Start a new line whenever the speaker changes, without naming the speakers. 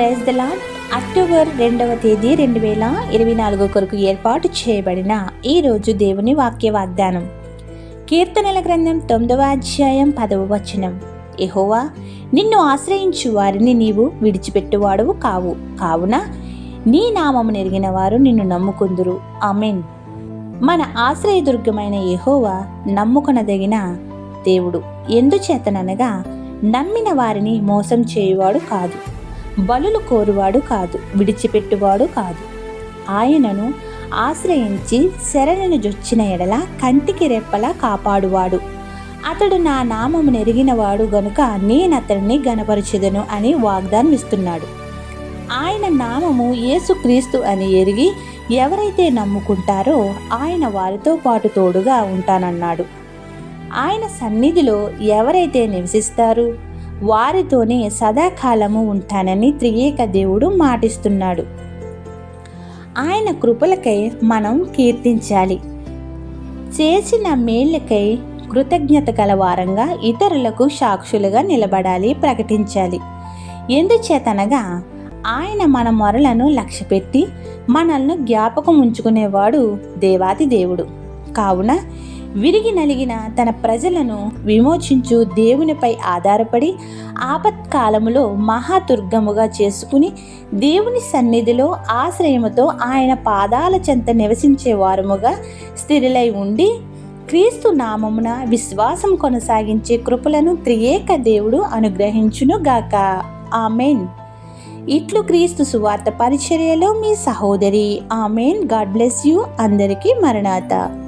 Praise the lord October రెండవ తేదీ రెండు వేల ఇరవై నాలుగు కొరకు ఏర్పాటు చేయబడిన ఈరోజు దేవుని వాక్య వాగ్దానం కీర్తనల గ్రంథం తొమ్మిదవ అధ్యాయం పదవ వచనం. ఎహోవా నిన్ను ఆశ్రయించు వారిని నీవు విడిచిపెట్టువాడవు కావు. కావున నీ నామము నెరిగిన వారు నిన్ను నమ్ముకుందురు. అమెన్ మన ఆశ్రయదుర్గమైన ఎహోవా నమ్ముకొనదగిన దేవుడు. ఎందుచేతననగా నమ్మిన వారిని మోసం చేయువాడు కాదు. బలులు కోరువాడు కాదు విడిచిపెట్టువాడు కాదు. ఆయనను ఆశ్రయించి శరణను జొచ్చిన ఎడల కంటికి రెప్పలా కాపాడువాడు. అతడు నా నామము నెరిగినవాడు గనుక నేనతడిని గనపరచెదను అని వాగ్దానం ఇస్తున్నాడు ఆయన నామము యేసుక్రీస్తు అని ఎరిగి ఎవరైతే నమ్ముకుంటారో ఆయన వారితో పాటు తోడుగా ఉంటానన్నాడు. ఆయన సన్నిధిలో ఎవరైతే నివసిస్తారు? వారితోనే సదాకాలము ఉంటానని త్రియేక దేవుడు మాటిస్తున్నాడు. ఆయన కృపలకై మనం కీర్తించాలి. చేసిన మేళ్ళకై కృతజ్ఞత గల వారంగా ఇతరులకు సాక్షులుగా నిలబడాలి ప్రకటించాలి. ఎందుచేతనగా ఆయన మన మొరలను లక్ష్యపెట్టి మనల్ని జ్ఞాపకం ఉంచుకునేవాడు దేవాది దేవుడు. కావున విరిగి నలిగిన తన ప్రజలను విమోచించు దేవునిపై ఆధారపడి ఆపత్కాలములో మహాదుర్గముగా చేసుకుని దేవుని సన్నిధిలో ఆశ్రయముతో ఆయన పాదాల చెంత నివసించే వారముగా స్థిరులై ఉండి క్రీస్తు నామమున విశ్వాసం కొనసాగించే కృపలను త్రియేక దేవుడు అనుగ్రహించును గాక ఆమెన్. ఇట్లు క్రీస్తు సువార్త పరిచర్యలో మీ సహోదరి. ఆమెన్. God bless you. అందరికీ మరణాత.